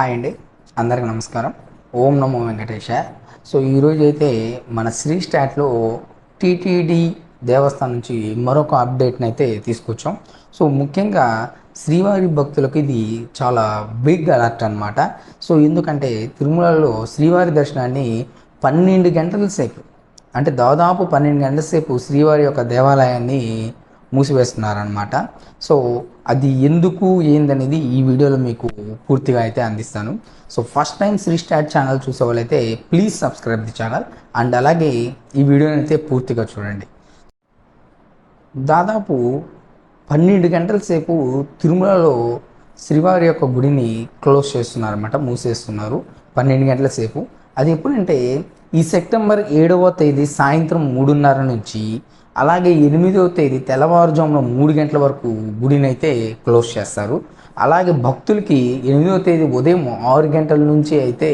Hi అండి. అందరికి నమస్కారం. ఓం నమో వెంకటేశ. సో ఈరోజు అయితే మన శ్రీ స్టాట్లో టీటీడీ దేవస్థానం నుంచి మరొక అప్డేట్ని అయితే తీసుకొచ్చాం. సో ముఖ్యంగా శ్రీవారి భక్తులకు ఇది చాలా బిగ్ అలర్ట్ అనమాట సో ఎందుకంటే తిరుమలలో శ్రీవారి దర్శనాన్ని పన్నెండు గంటల సేపు అంటే దాదాపు పన్నెండు గంటల సేపు శ్రీవారి యొక్క దేవాలయాన్ని మూసివేస్తున్నారనమాట సో అది ఎందుకు ఏందనేది ఈ వీడియోలో మీకు పూర్తిగా అయితే అందిస్తాను. సో ఫస్ట్ టైం శ్రీ స్టాట్ ఛానల్ చూసే వాళ్ళైతే please subscribe the channel and అలాగే ఈ వీడియోని అయితే పూర్తిగా చూడండి. దాదాపు పన్నెండు గంటల సేపు తిరుమలలో శ్రీవారి యొక్క గుడిని క్లోజ్ చేస్తున్నారన్నమాట మూసేస్తున్నారు పన్నెండు గంటల సేపు. అది ఎప్పుడంటే ఈ సెప్టెంబర్ ఏడవ తేదీ సాయంత్రం మూడున్నర నుంచి అలాగే ఎనిమిదవ తేదీ తెల్లవారుజామున మూడు గంటల వరకు గుడిని అయితే క్లోజ్ చేస్తారు. అలాగే భక్తులకి ఎనిమిదవ తేదీ ఉదయం ఆరు గంటల నుంచి అయితే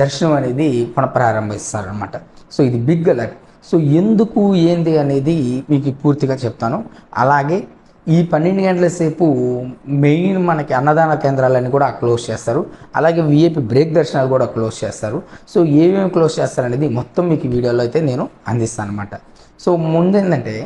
దర్శనం అనేది పునఃప్రారంభిస్తారనమాట సో ఇది బిగ్ అలర్ట్. సో ఎందుకు ఏంది అనేది మీకు పూర్తిగా చెప్తాను. అలాగే ఈ పన్నెండు గంటల సేపు మెయిన్ మనకి అన్నదాన కేంద్రాలన్నీ కూడా క్లోజ్ చేస్తారు. అలాగే విఐపి బ్రేక్ దర్శనాలు కూడా క్లోజ్ చేస్తారు. సో ఏమేమి క్లోజ్ చేస్తారనేది మొత్తం మీకు వీడియోలో అయితే నేను అందిస్తాను అనమాట సో ముందు ఏంటంటే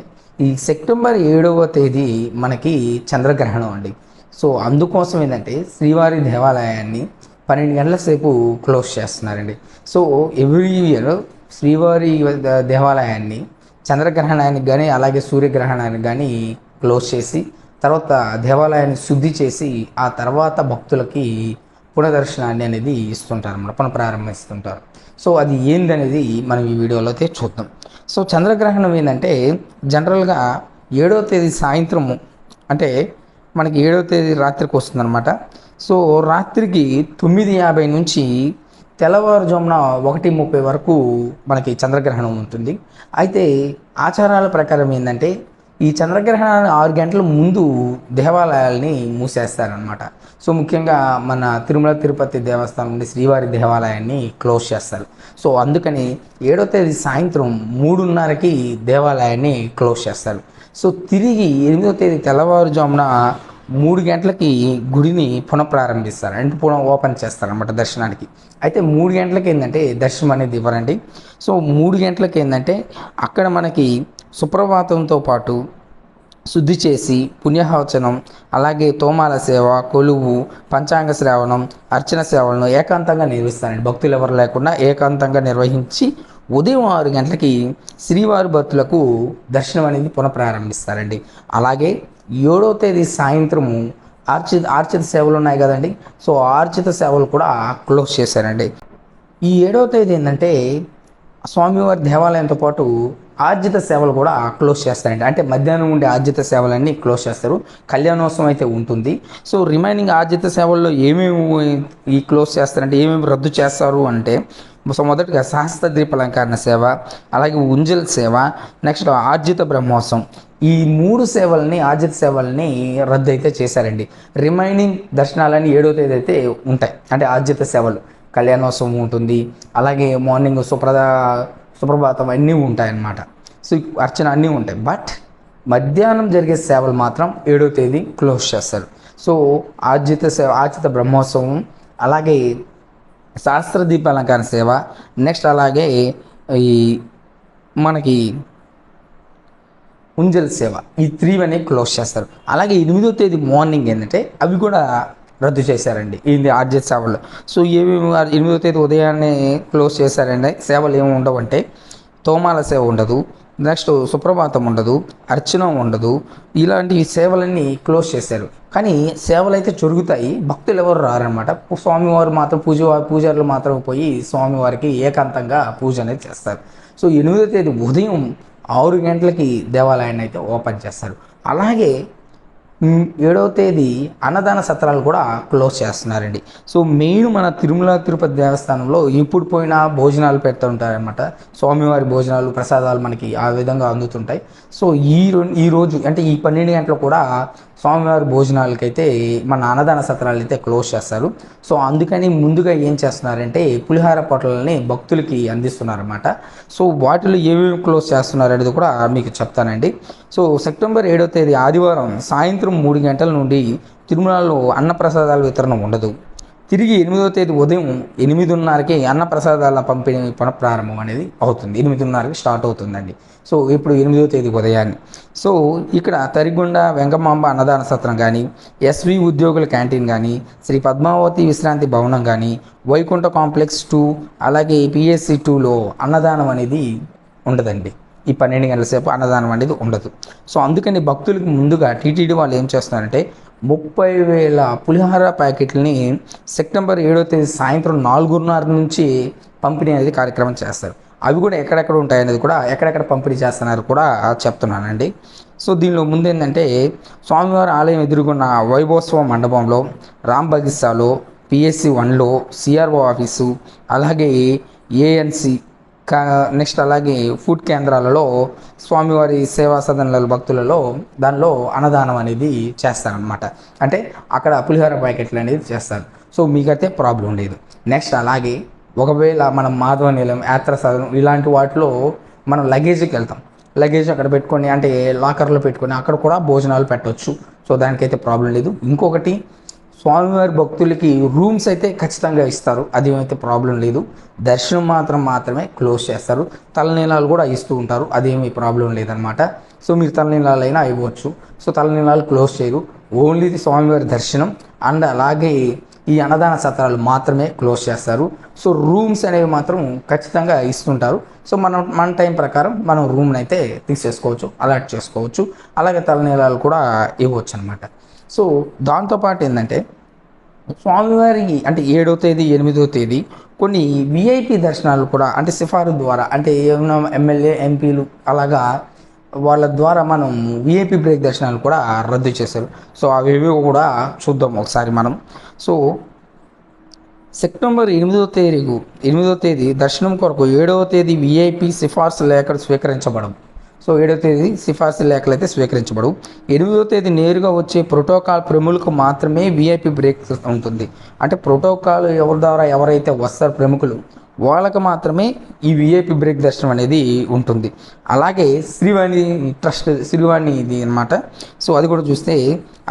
ఈ సెప్టెంబర్ ఏడవ తేదీ మనకి చంద్రగ్రహణం అండి. సో అందుకోసం ఏంటంటే శ్రీవారి దేవాలయాన్ని పన్నెండు గంటల సేపు క్లోజ్ చేస్తున్నారండి. సో ఎవ్రీ ఇయర్ శ్రీవారి దేవాలయాన్ని చంద్రగ్రహణానికి కానీ అలాగే సూర్యగ్రహణానికి కానీ క్లోజ్ చేసి తర్వాత దేవాలయాన్ని శుద్ధి చేసి ఆ తర్వాత భక్తులకి పునదర్శనాన్ని అనేది ఇస్తుంటారు అన్నమాట పునఃప్రారంభిస్తుంటారు సో అది ఏందనేది మనం ఈ వీడియోలో అయితే చూద్దాం. సో చంద్రగ్రహణం ఏంటంటే జనరల్గా ఏడవ తేదీ సాయంత్రము అంటే మనకి ఏడవ తేదీ రాత్రికి వస్తుందన్నమాట. సో రాత్రికి తొమ్మిది యాభై నుంచి తెల్లవారుజామున ఒకటి ముప్పై వరకు మనకి చంద్రగ్రహణం ఉంటుంది. అయితే ఆచారాల ప్రకారం ఏంటంటే ఈ చంద్రగ్రహణాన్ని ఆరు గంటల ముందు దేవాలయాల్ని మూసేస్తారనమాట సో ముఖ్యంగా మన తిరుమల తిరుపతి దేవస్థానం నుండి శ్రీవారి దేవాలయాన్ని క్లోజ్ చేస్తారు. సో అందుకని ఏడో తేదీ సాయంత్రం మూడున్నరకి దేవాలయాన్ని క్లోజ్ చేస్తారు. సో తిరిగి ఎనిమిదో తేదీ తెల్లవారుజామున మూడు గంటలకి గుడిని పునఃప్రారంభిస్తారు. అంటే పునః ఓపెన్ చేస్తారు అనమాట దర్శనానికి. అయితే మూడు గంటలకి ఏంటంటే దర్శనం అనేది ఇవ్వరండి. సో మూడు గంటలకి ఏంటంటే అక్కడ మనకి సుప్రభాతంతో పాటు శుద్ధి చేసి పుణ్యహవచనం అలాగే తోమాల సేవ కొలువు పంచాంగ శ్రావణం అర్చన సేవలను ఏకాంతంగా నిర్వహిస్తారండి భక్తులు ఎవరు లేకుండా ఏకాంతంగా నిర్వహించి ఉదయం ఆరు గంటలకి శ్రీవారి భక్తులకు దర్శనం అనేది పునఃప్రారంభిస్తారండి. అలాగే ఏడో తేదీ సాయంత్రము ఆర్చిత ఆర్చిత సేవలు ఉన్నాయి కదండి. సో ఆర్చిత సేవలు కూడా క్లోజ్ చేశారండి. ఈ ఏడవ తేదీ ఏంటంటే స్వామివారి దేవాలయంతో పాటు ఆర్జిత సేవలు కూడా క్లోజ్ చేస్తారండి అంటే మధ్యాహ్నం ఉండే ఆర్జిత సేవలన్నీ క్లోజ్ చేస్తారు. కళ్యాణోత్సవం అయితే ఉంటుంది. సో రిమైనింగ్ ఆర్జిత సేవల్లో ఏమేమి ఈ క్లోజ్ చేస్తారంటే ఏమేమి రద్దు చేస్తారు అంటే సో మొదటగా సహస్ర దీపాలంకరణ సేవ అలాగే ఉంజల్ సేవ నెక్స్ట్ ఆర్జిత బ్రహ్మోత్సవం. ఈ మూడు సేవల్ని ఆర్జిత సేవల్ని రద్దు అయితే చేశారండి. రిమైనింగ్ దర్శనాలని ఏడో తేదీ అయితే ఉంటాయి. అంటే ఆర్జిత సేవలు. కళ్యాణోత్సవం ఉంటుంది. అలాగే మార్నింగ్ సుప్రద సుప్రభాతం అన్నీ ఉంటాయన్నమాట. సో అర్చన అన్నీ ఉంటాయి. బట్ మధ్యాహ్నం జరిగే సేవలు మాత్రం ఏడో తేదీ క్లోజ్ చేస్తారు. సో ఆర్జిత సేవ ఆర్జిత బ్రహ్మోత్సవం అలాగే శాస్త్ర దీపాలంకార సేవ నెక్స్ట్ అలాగే ఈ మనకి ఉంజల్ సేవ ఈ త్రీ అనేవి క్లోజ్ చేస్తారు. అలాగే ఎనిమిదో తేదీ మార్నింగ్ ఏంటంటే అవి కూడా రద్దు చేశారండి. ఇది ఆర్జిత సేవలు. సో ఏమేమి ఎనిమిదో తేదీ ఉదయాన్నే క్లోజ్ చేశారండి. సేవలు ఏమి ఉండవంటే తోమాల సేవ ఉండదు నెక్స్ట్ సుప్రభాతం ఉండదు అర్చన ఉండదు. ఇలాంటి సేవలన్నీ క్లోజ్ చేశారు. కానీ సేవలు అయితే జరుగుతాయి భక్తులు ఎవరు రారనమాట స్వామివారు మాత్రం పూజ పూజారులు మాత్రం పోయి స్వామివారికి ఏకాంతంగా పూజ అనేది చేస్తారు. సో ఎనిమిదో తేదీ ఉదయం ఆరు గంటలకి దేవాలయాన్ని అయితే ఓపెన్ చేస్తారు. అలాగే ఏడవ తేదీ అన్నదాన సత్రాలు కూడా క్లోజ్ చేస్తున్నారండి. సో మెయిన్ మన తిరుమల తిరుపతి దేవస్థానంలో ఇప్పుడు పోయినా భోజనాలు పెడుతూ ఉంటారనమాట స్వామివారి భోజనాలు ప్రసాదాలు మనకి ఆ విధంగా అందుతుంటాయి. సో ఈ రో- ఈ రోజు అంటే ఈ పన్నెండు గంటలు కూడా స్వామివారి భోజనాలకైతే మన అన్నదాన సత్రాలు అయితే క్లోజ్ చేస్తారు. సో అందుకని ముందుగా ఏం చేస్తున్నారంటే పులిహార పొట్లని భక్తులకి అందిస్తున్నారన్నమాట. సో వాటిలో ఏమేమి క్లోజ్ చేస్తున్నారు అనేది కూడా మీకు చెప్తానండి. సో సెప్టెంబర్ ఏడో తేదీ ఆదివారం సాయంత్రం మూడు గంటల నుండి తిరుమలలో అన్నప్రసాదాల వితరణ ఉండదు. తిరిగి ఎనిమిదో తేదీ ఉదయం ఎనిమిదిన్నరకి అన్నప్రసాదాల పంపిణీ పునఃప్రారంభం అనేది అవుతుంది. ఎనిమిదిన్నరకి స్టార్ట్ అవుతుందండి. సో ఇప్పుడు ఎనిమిదో తేదీ ఉదయాన్ని. సో ఇక్కడ తరిగొండ వెంకమాంబ అన్నదాన సత్రం కానీ ఎస్వి ఉద్యోగుల క్యాంటీన్ కానీ శ్రీ పద్మావతి విశ్రాంతి భవనం కానీ వైకుంఠ కాంప్లెక్స్ టూ అలాగే పిఎస్సి టూలో అన్నదానం అనేది ఉండదండి. ఈ పన్నెండు గంటల సేపు అన్నదానం అనేది ఉండదు. సో అందుకని భక్తులకు ముందుగా టీటీడీ వాళ్ళు ఏం చేస్తున్నారంటే ముప్పై వేల పులిహార ప్యాకెట్లని సెప్టెంబర్ ఏడో తేదీ సాయంత్రం నాలుగున్నర నుంచి పంపిణీ అనేది కార్యక్రమం చేస్తారు. అవి కూడా ఎక్కడెక్కడ ఉంటాయనేది కూడా ఎక్కడెక్కడ పంపిణీ చేస్తున్నారు కూడా చెప్తున్నానండి. సో దీనిలో ముందు ఏంటంటే స్వామివారి ఆలయం ఎదుర్కొన్న వైభోత్సవ మండపంలో రామ్ బగిస్సాలో పిఎస్సి వన్లో సిఆర్ఓ ఆఫీసు అలాగే ఏఎన్సి కా నెక్స్ట్ అలాగే ఫుడ్ కేంద్రాలలో స్వామివారి సేవా సదనాల భక్తులలో దానిలో అన్నదానం అనేది చేస్తారనమాట అంటే అక్కడ పులిహోర ప్యాకెట్లు అనేది చేస్తారు. సో మీకైతే ప్రాబ్లం లేదు. నెక్స్ట్ అలాగే ఒకవేళ మనం మాధవ నిలయం యాత్ర సదనం ఇలాంటి వాటిలో మనం లగేజ్కి వెళ్తాం. లగేజ్ అక్కడ పెట్టుకొని అంటే లాకర్లో పెట్టుకొని అక్కడ కూడా భోజనాలు పెట్టవచ్చు సో దానికైతే ప్రాబ్లం లేదు. ఇంకొకటి స్వామివారి భక్తులకి రూమ్స్ అయితే ఖచ్చితంగా ఇస్తారు. అది ఏమైతే ప్రాబ్లం లేదు. దర్శనం మాత్రం మాత్రమే క్లోజ్ చేస్తారు. తలనీలాలు కూడా ఇస్తూ ఉంటారు. అదేమీ ప్రాబ్లం లేదనమాట సో మీరు తలనీలాలు అయినా ఇవ్వచ్చు సో తలనీలాలు క్లోజ్ చేయరు. ఓన్లీ స్వామివారి దర్శనం. అండ్ అలాగే ఈ అన్నదాన సత్రాలు మాత్రమే క్లోజ్ చేస్తారు. సో రూమ్స్ అనేవి మాత్రం ఖచ్చితంగా ఇస్తుంటారు. సో మనం మన టైం ప్రకారం మనం రూమ్ని అయితే తీసేసుకోవచ్చు అలాట్ చేసుకోవచ్చు. అలాగే తలనీలాలు కూడా ఇవ్వచ్చు అనమాట సో దాంతోపాటు ఏంటంటే స్వామివారికి అంటే ఏడో తేదీ ఎనిమిదో తేదీ కొన్ని విఐపి దర్శనాలు కూడా అంటే సిఫారు ద్వారా అంటే ఏమైనా ఎమ్మెల్యే ఎంపీలు అలాగా వాళ్ళ ద్వారా మనం విఐపి బ్రేక్ దర్శనాలు కూడా రద్దు చేశారు. సో అవేవి కూడా చూద్దాం ఒకసారి మనం. సో సెప్టెంబర్ ఎనిమిదో తేదీకు ఎనిమిదో తేదీ దర్శనం కొరకు ఏడవ తేదీ విఐపి సిఫార్సు లేఖలు స్వీకరించబడం సో ఏడవ తేదీ సిఫార్సు లేఖలు అయితే స్వీకరించబడు ఎనిమిదో తేదీ నేరుగా వచ్చే ప్రోటోకాల్ ప్రముఖులకు మాత్రమే విఐపి బ్రేక్ ఉంటుంది. అంటే ప్రోటోకాల్ ఎవరి ద్వారా ఎవరైతే వస్తారు ప్రముఖులు వాళ్ళకి మాత్రమే ఈ విఐపి బ్రేక్ దర్శనం అనేది ఉంటుంది. అలాగే శ్రీవాణి ట్రస్ట్ శ్రీవాణి ఇది అనమాట సో అది కూడా చూస్తే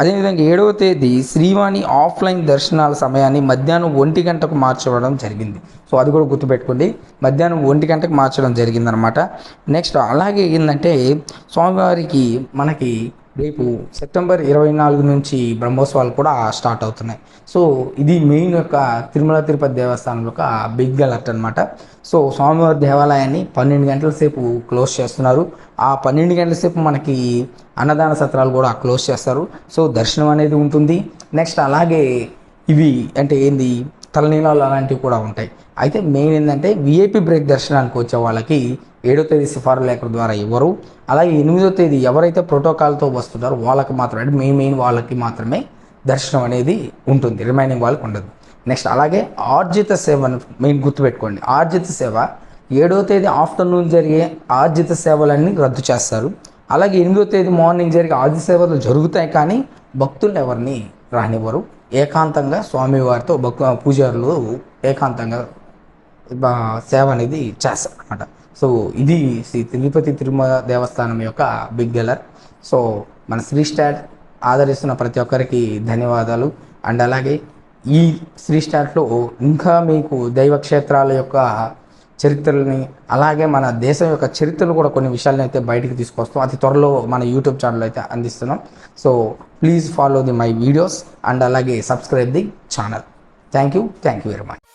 అదేవిధంగా ఏడవ తేదీ శ్రీవాణి ఆఫ్లైన్ దర్శనాల సమయాన్ని మధ్యాహ్నం ఒంటి గంటకు మార్చడం జరిగింది. సో అది కూడా గుర్తుపెట్టుకోండి మధ్యాహ్నం ఒంటి గంటకు మార్చడం జరిగిందనమాట నెక్స్ట్ అలాగే ఏంటంటే స్వామివారికి మనకి రేపు సెప్టెంబర్ ఇరవై నాలుగు నుంచి బ్రహ్మోత్సవాలు కూడా స్టార్ట్ అవుతున్నాయి. సో ఇది మెయిన్ యొక్క తిరుమల తిరుపతి దేవస్థానం యొక్క బిగ్ అలర్ట్ అనమాట సో స్వామివారి దేవాలయాన్ని పన్నెండు గంటల సేపు క్లోజ్ చేస్తున్నారు. ఆ పన్నెండు గంటల సేపు మనకి అన్నదాన సత్రాలు కూడా క్లోజ్ చేస్తారు. సో దర్శనం అనేది ఉంటుంది. నెక్స్ట్ అలాగే ఇవి అంటే ఏంది? తలనీలాలు అలాంటివి కూడా ఉంటాయి. అయితే మెయిన్ ఏంటంటే విఐపి బ్రేక్ దర్శనానికి వచ్చే వాళ్ళకి ఏడో తేదీ సిఫారు లేఖల ద్వారా ఇవ్వరు. అలాగే ఎనిమిదో తేదీ ఎవరైతే ప్రోటోకాల్తో వస్తున్నారో వాళ్ళకి మాత్రమే అంటే మెయిన్ మెయిన్ వాళ్ళకి మాత్రమే దర్శనం అనేది ఉంటుంది రిమైనింగ్ వాళ్ళకి ఉండదు. నెక్స్ట్ అలాగే ఆర్జిత సేవను మెయిన్ గుర్తుపెట్టుకోండి. ఆర్జిత సేవ ఏడో తేదీ ఆఫ్టర్నూన్ జరిగే ఆర్జిత సేవలన్నీ రద్దు చేస్తారు. అలాగే ఎనిమిదో తేదీ మార్నింగ్ జరిగే ఆర్జిత సేవలు జరుగుతాయి కానీ భక్తులు ఎవరిని రానివ్వరు. ఏకాంతంగా స్వామివారితో భక్తు పూజారులు ఏకాంతంగా సేవ అనేది చేస్తారు అనమాట సో ఇది శ్రీ తిరుపతి తిరుమల దేవస్థానం యొక్క బిగ్ గెలర్. సో మన శ్రీ స్టాట్ ఆదరిస్తున్న ప్రతి ఒక్కరికి ధన్యవాదాలు. అండ్ అలాగే ఈ శ్రీ స్టాట్లో ఇంకా మీకు దైవక్షేత్రాల యొక్క చరిత్రలని అలాగే మన దేశం యొక్క చరిత్రలు కూడా కొన్ని విషయాలను అయితే బయటికి తీసుకొస్తాం. అతి త్వరలో మన యూట్యూబ్ ఛానల్ అయితే అందిస్తున్నాం. So please follow the my videos and అలాగే subscribe the channel thank you thank you very much